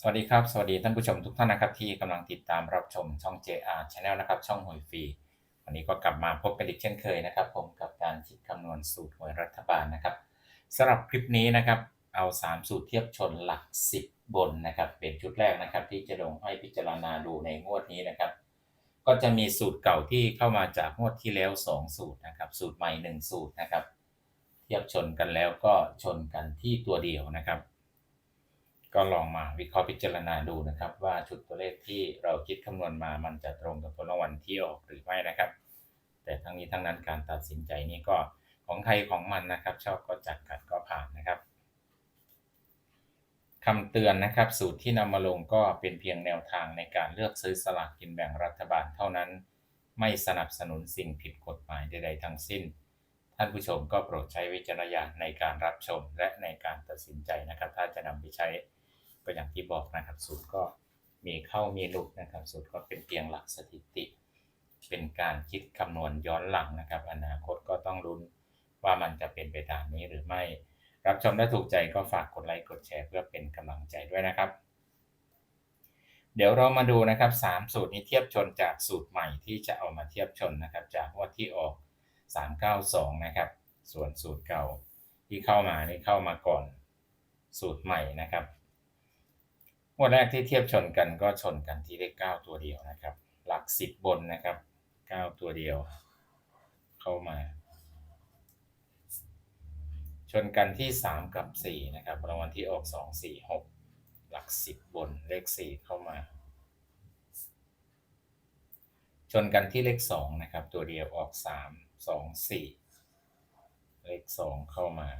สวัสดีครับ สวัสดีท่านผู้ชมทุกท่านนะครับ ที่กำลังติดตามรับชมช่อง JR Channel นะครับ ช่องหวยฟรีวันนี้ก็กลับมาพบกันอีกเช่นเคยนะครับ ผมกับการคิดคำนวณสูตรหวยรัฐบาลนะครับสำหรับคลิปนี้นะครับ เอา 3 สูตรเทียบชนหลัก 10 บนนะครับ เป็นชุดแรกนะครับ ที่จะลงให้พิจารณาดูในงวดนี้นะครับ ก็จะมีสูตรเก่าที่เข้ามาจากงวดที่แล้ว 2 สูตรนะครับ สูตรใหม่ 1 สูตรนะครับ เทียบชนกันแล้วก็ชนกันที่ตัวเดียวนะครับ ก็ลองมาวิเคราะห์พิจารณาดูนะครับ ว่าชุดตัวเลขที่เราคิดคำนวณมามันจะตรงกับผลรางวัลที่ออกหรือไม่นะครับ แต่ทั้งนี้ทั้งนั้นการตัดสินใจนี้ก็ของใครของมันนะครับ ชอบก็จัดขัดก็ผ่านนะครับคำเตือนนะครับสูตรที่นำมาลงก็เป็นเพียงแนวทางในการเลือกซื้อสลากกินแบ่งรัฐบาลเท่านั้น ไม่สนับสนุนสิ่งผิดกฎหมายใด ๆ ทั้งสิ้น ท่านผู้ชมก็โปรดใช้วิจารณญาณในการรับชมและในการตัดสินใจนะครับ ถ้าจะนำไปใช้ ก็อย่างที่บอกนะครับสูตรก็มีเข้ามีหลุดนะครับ สูตรก็เป็นเพียงหลักสถิติ เป็นการคิดคำนวณย้อนหลังนะครับ อนาคตก็ต้องลุ้นว่ามันจะเป็นไปตามนี้หรือไม่ รับชมและถูกใจก็ฝากกดไลค์กดแชร์เพื่อเป็นกำลังใจด้วยนะครับ เดี๋ยวเรามาดูนะครับ 3 สูตรนี้เทียบชนจากสูตรใหม่ที่จะเอามาเทียบชนนะครับ จากงวดที่ออก 392 นะครับ ส่วนสูตรเก่าที่เข้ามานี่เข้ามาก่อนสูตรใหม่นะครับ งวดแรกที่เทียบชนกันก็ชนกันที่เลข9ตัวเดียวนะครับ หลัก10บบนนะครับ9ตัวเดียว เข้ามา ชนกันที่3กับ4นะครับรางวัลที่ออก2 4 6หลัก10บนเลข4เข้ามา ชนกันที่เลข2นะครับ ตัวเดียวออก3 2 4เลข2เข้ามา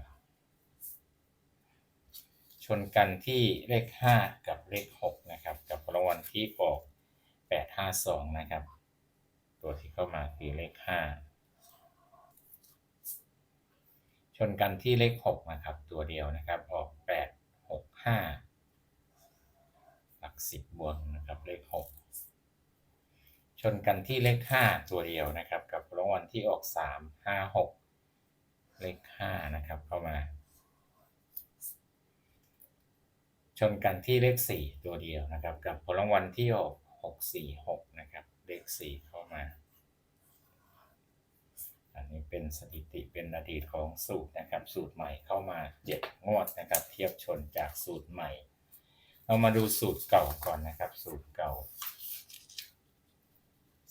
ชนกันที่เลข 5 กับเลข 6 นะครับ กับรางวัลที่ออก852 นะครับ ตัวที่เข้ามาคือเลข 5 ชนกันที่เลข 6 นะครับ ตัวเดียวนะครับ ออก 8 6 5 หลัก 10บนนะครับ เลข 6 ชนกันที่เลข 5 ตัวเดียวนะครับ กับรางวัลที่ออก 3 5 6 เลข 5 นะครับ เข้ามา ชนกันที่เลข 4 ตัวเดียวนะครับ กับผลรางวัลที่ออก646 นะครับ เลข 4 เข้ามา อันนี้เป็นสถิติเป็นอดีตของสูตรนะครับ สูตรใหม่เข้ามา7งวดนะครับ เทียบชนจากสูตรใหม่ เรามาดูสูตรเก่าก่อนนะครับ สูตรเก่า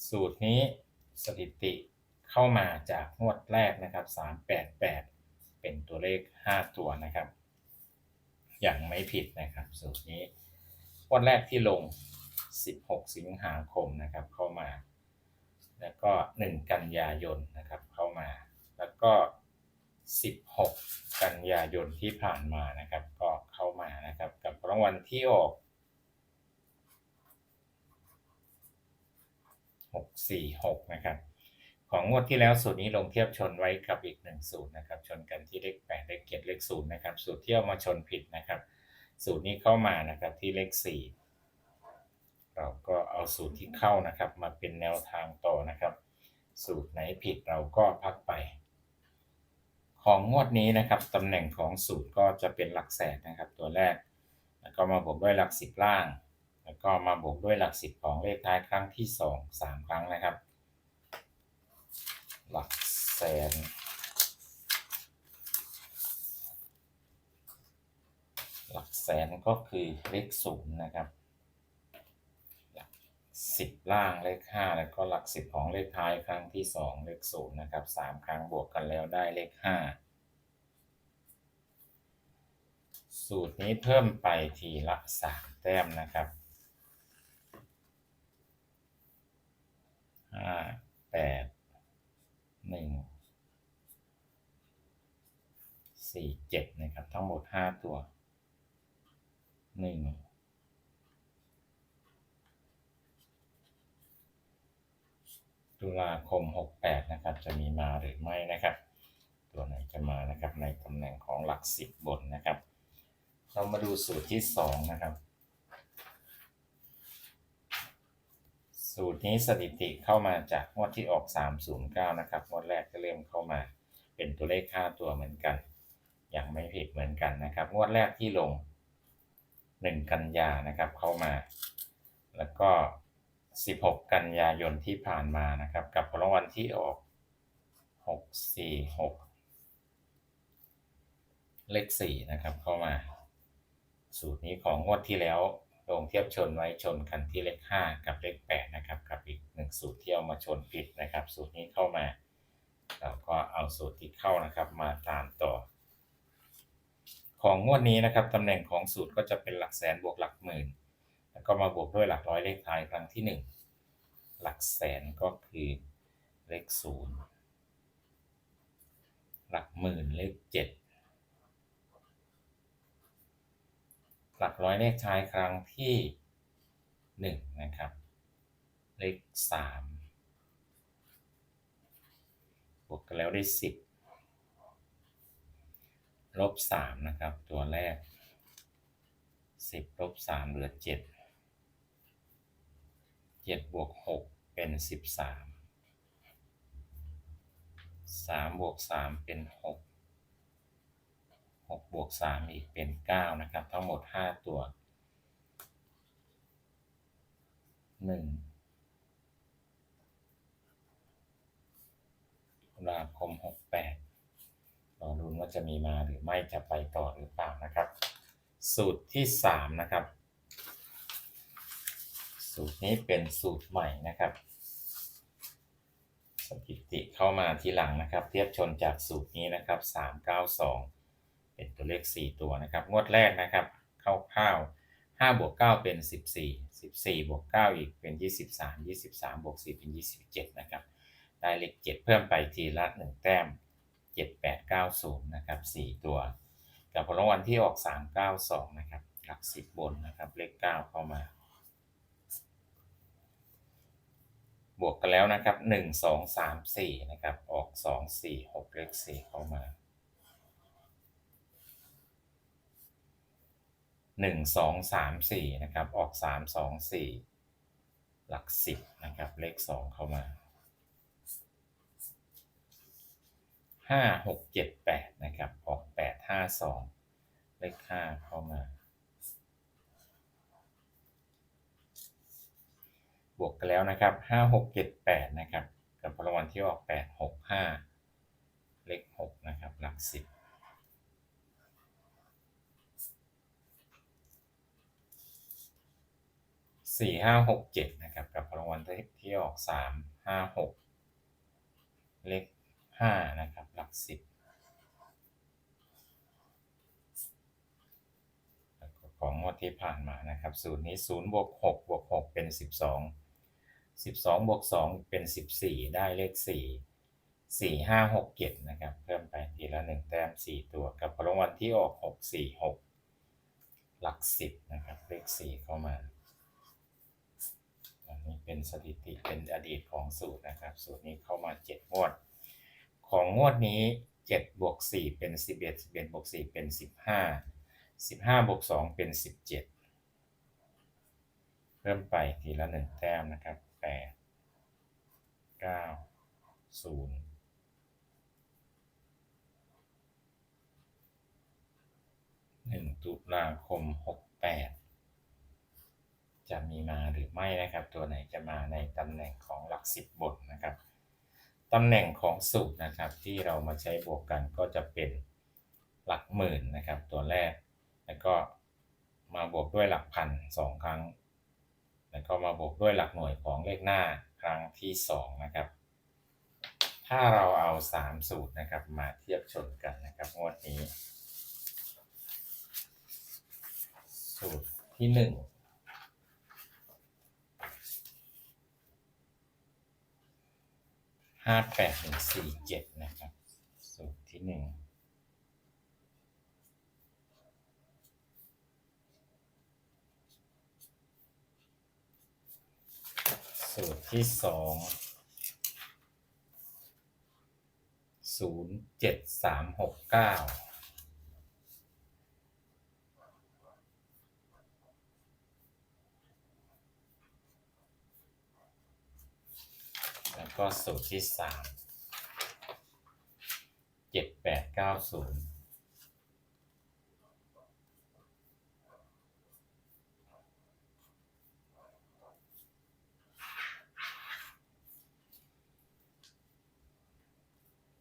สูตรนี้สถิติเข้ามาจากงวดแรกนะครับ 388 เป็นตัวเลข 5 ตัวนะครับ อย่างไม่ผิดนะครับสูตรนี้วันแรกที่ลง 16 สิงหาคมนะครับเข้ามา แล้วก็ 1 กันยายนนะครับเข้ามา แล้วก็ 16 กันยายนที่ผ่านมานะครับ ก็เข้ามานะครับกับรางวัลที่ออก 646 นะครับ ของงวดที่แล้วสูตรนี้ลงเทียบชนไว้กับอีกหนึ่งสูตรนะครับ ชนกันที่เลข8เลข7เลข0นย์นะครับ สูตรที่เอามาชนผิดนะครับ สูตรนี้เข้ามานะครับที่เลข4เราก็เอาสูตรที่เข้านะครับ มาเป็นแนวทางต่อนะครับ สูตรไหนผิดเราก็พักไป ของงวดนี้นะครับตำแหน่งของสูตรก็จะเป็นหลักแสนนะครับ ตัวแรก แล้วก็มาบวกด้วยหลักสิบล่าง แล้วก็มาบวกด้วยหลักสิบของเลขท้ายครั้งที่สองสามครั้งนะครับ หลักแสน หลักแสนก็คือเลขศูนย์นะครับหลักสิบล่างเลขห้าแล้วก็หลักสิบของเลขท้ายครั้งที่สองเลขศูนย์นะครับสามครั้งบวกกันแล้วได้เลขห้าสูตรนี้เพิ่มไปทีละสามแต้มนะครับห้าแปด หนึ่งสี่เจ็ดนะครับ ทั้งหมดห้าตัวหนึ่งตุลาคมหกแปดนะครับ จะมีมาหรือไม่นะครับ ตัวไหนจะมานะครับในตำแหน่งของหลักสิบบนนะครับ เรามาดูสูตรที่สองนะครับ สูตรนี้สถิติเข้ามาจากงวดที่ออก 309 นะครับงวดแรกก็เริ่มเข้ามา เป็นตัวเลข5ตัวเหมือนกันย่างไม่ผิดเหมือนกันนะครับงวดแรกที่ลง 1 กันยานะครับเข้ามา แล้วก็ 16 กันยายนที่ผ่านมานะครับกับรางวัลที่ออก 646 เลข4นะครับเข้ามา สูตรนี้ของงวดที่แล้ว ลงเทียบชนไว้ชนกันที่เลข 5 กับเลข 8 นะครับกับอีก 1 สูตรที่เอามาชนผิดนะครับ สูตรนี้เข้ามาเราก็เอาสูตรที่เข้านะครับมาตามต่อ ของงวดนี้นะครับตำแหน่งของสูตรก็จะเป็นหลักแสนบวกหลักหมื่น แล้วก็มาบวกด้วยหลักร้อยเลขท้ายครั้งที่ 1 หลักแสนก็คือเลข 0 หลักหมื่นเลข 7 ลักร้อยเลขท้ายครั้งที่หนึ่งนะครับ เลขสามบวกกันแล้วได้สิบลบสามนะครับ ตัวแรกสิบลบสามเหลือเจ็ดเจ็ดบวกหกเป็นสิบสามสามบวกสามเป็นห กหกบวกสามอีกเป็นเก้านะครับ ทั้งหมดห้าตัวหนึ่งตุลาคมหกแปดรอรุ้นว่าจะมีมาหรือไม่จะไปต่อหรือเปล่านะครับ สูตรที่สามนะครับ สูตรนี้เป็นสูตรใหม่นะครับสถิติเข้ามาทีหลังนะครับ เทียบชนจากสูตรนี้นะครับสาม เป็นตัวเลข 4 ตัวนะครับ งวดแรกนะครับคร่าวๆ5บวก9เป็น 14 14บวก9อีกเป็น 23 23บวก4เป็น 27 นะครับ ได้เลข 7 เพิ่มไปทีละ 1 แต้ม 7 8 9 0 นะครับ 4 ตัว กับผลรางวัลที่ออก 392 นะครับ หลัก 10 บนนะครับ เลข 9 เข้ามา บวกกันแล้วนะครับ 1 2 3 4 นะครับ ออก 2 4 6 เลข 4 เข้ามา 1 2 3 4นะครับออก 3 2 4 หลัก 10นะครับเลข 2 เข้ามา 5 6 7 8นะครับออก 8 5 2 เลข 5 เข้ามา บวกกันแล้วนะครับ 5 6 7 8นะครับกับพลังวันที่ออก 8 6 5 เลข 6 นะครับ หลัก 10 สี่ห้าหกเจ็ดนะครับกับรางวัลที่ออกสามห้าหกเลขห้านะครับหลักสิบของงวดที่ผ่านมานะครับสูตรนี้ศูนย์บวกหกบวกหกเป็นสิบสองสิบสองบวกสองเป็นสิบสี่ได้เลขสี่สี่ห้าหกเจ็ดนะครับ เพิ่มไปทีละหนึ่งแต้มสี่ตัวกับรางวัลที่ออกหกสี่หกหลักสิบนะครับเลขสี่เข้ามา นนี้เป็นสถิติเป็นอดีตของสูตรนะครับ สูตรนี้เข้ามาเจ็ดงวด ของงวดนี้เจ็ดบวกสี่เป็นสิบเอ็ดสิบเอ็ดบวกสี่เป็นสิบห้าสิบห้าบวกสองเป็นสิบเจ็ดเพิ่มไปทีละหนึ่งแต้มนะครับแปดเก้าศูนย์หนึ่งตุลาคมหกแปด จะมีมาหรือไม่นะครับ ตัวไหนจะมาในตำแหน่งของหลักสิบบทนะครับตำแหน่งของสูตรนะครับที่เรามาใช้บวกกันก็จะเป็นหลักหมื่นนะครับ ตัวแรกแล้วก็มาบวกด้วยหลักพันสองครั้ง แล้วก็มาบวกด้วยหลักหน่วยของเลขหน้าครั้งที่2นะครับถ้าเราเอา 3 สูตรนะครับมาเทียบชนกันนะครับงวดนี้ สูตรที่ 1 ห้าแปดหนึ่งสี่เจ็ดนะครับ สูตรที่หนึ่งสูตรที่สองศูนย์เจ็ดสามหกเก้า ก็สูตรที่สามเจ็ดแปดเก้าศูนย์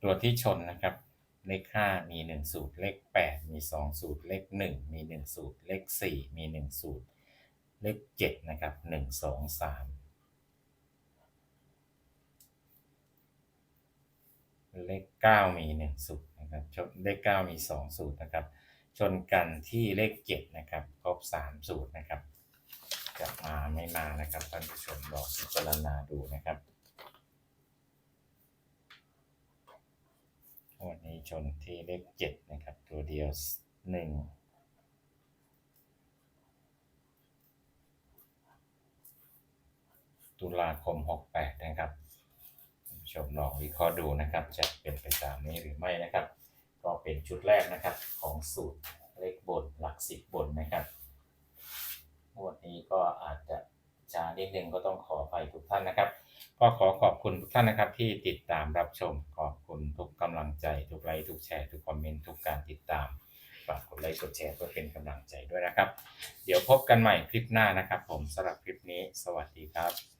ตัวที่ชนนะครับ เลข 5 มีหนึ่งสูตร เลขแปดมีสองสูตร เลขหนึ่งมีหนึ่งสูตร เลขสี่มีหนึ่งสูตร เลขเจ็ดนะครับหนึ่งสองสาม เลข 9 มี 1 สูตรนะครับชนเลข 9 มี 2 สูตรนะครับ ชนกันที่เลข 7 นะครับ ครบ 3 สูตรนะครับ จะมาไม่มานะครับท่านผู้ชมลองพิจารณาดูนะครับวันนี้ชนที่เลข 7 นะครับ ตัวเดียว 1ตุลาคม 68 นะครับ ชมลองวิเคราะห์ดูนะครับจะเป็นไปตามนี้หรือไม่นะครับ ก็เป็นชุดแรกนะครับของสูตรเลขบนหลักสิบบนนะครับงวดนี้ก็อาจจะช้านิดนึงก็ต้องขออภัยทุกท่านนะครับ ก็ขอขอบคุณทุกท่านนะครับ ที่ติดตามรับชมขอบคุณทุกกำลังใจทุกไลค์ทุกแชร์ทุกคอมเมนต์ทุกการติดตามฝากกดไลค์กดแชร์เพื่อเป็นกำลังใจด้วยนะครับ เดี๋ยวพบกันใหม่คลิปหน้านะครับ ผมสำหรับคลิปนี้ สวัสดีครับ